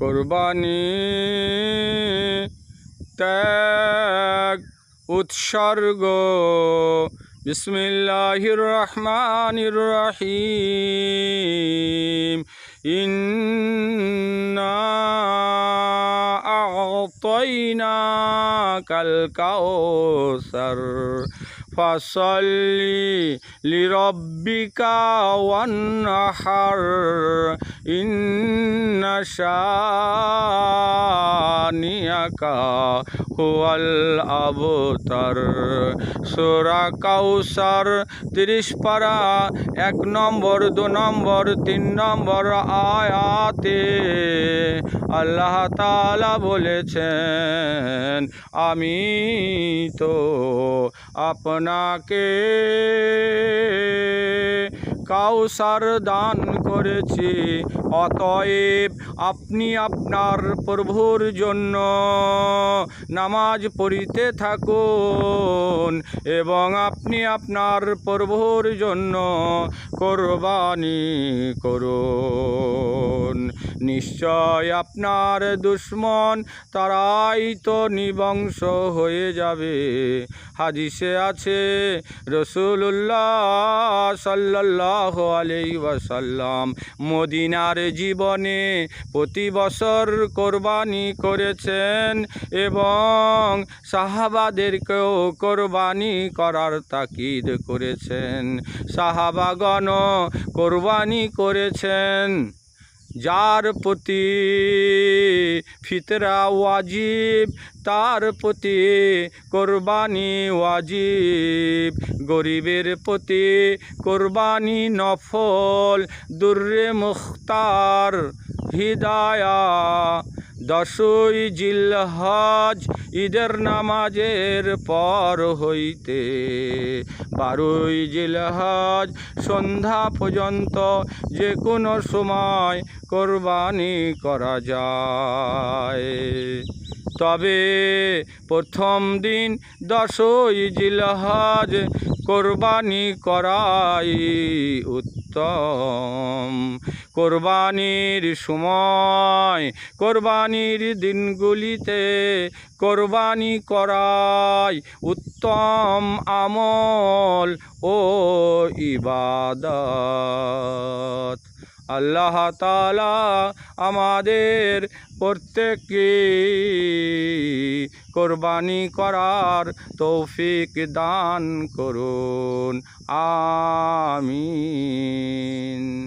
কোরবানি ত্যাগ উৎসর্গ। বিসমিল্লাহির রহমানির রহিম ইন্না আ'তাইনাকাল কাউসার لربك লিরাব্বিকা إن ইন্না শানিয়াকা হুয়াল আবতার। সোরা কাউসার, তিরিশ পারা, এক নম্বর, দু নম্বর, তিন নম্বর আয়াতে আল্লাহ তাআলা বলেছেন, আমি তো আপনাকে কাউসার দান করেছি। অতএব আপনি আপনার প্রভুর জন্য নামাজ পড়িতে থাকুন এবং আপনি আপনার প্রভুর জন্য কোরবানি করুন। নিশ্চয় আপনার দুশ্মন তারাই তো নিবংশ হয়ে যাবে। হাদিসে আছে রসুল্লাহ সাল্লাহ আলাই ওয়াসাল্লাম মদিনার জীবনে প্রতি বছর কোরবানি করেছেন এবং সাহাবাদেরকেও কোরবানি করার তাকিদ করেছেন। সাহাবাগণ কোরবানি করেছেন। যার প্রতি ফিতরা ওয়াজিব, তার প্রতি কোরবানি ওয়াজিব। গরিবের প্রতি কোরবানি নফল, দুর্রে মুখতার, হিদায়া। দশই জিলহজ ঈদের নামাজের পর হইতে বারোই জিলহজ সন্ধ্যা পর্যন্ত যে কোনো সময় কোরবানি করা যায়। তবে প্রথম দিন দশই জিলহজ কোরবানি করাই উত্তম। কোরবানির সময়, কোরবানির দিনগুলিতে কোরবানি করাই উত্তম আমল ও ইবাদত। আল্লাহ তালা আমাদের প্রত্যেককে কোরবানি করার তৌফিক দান করুন। আমিন।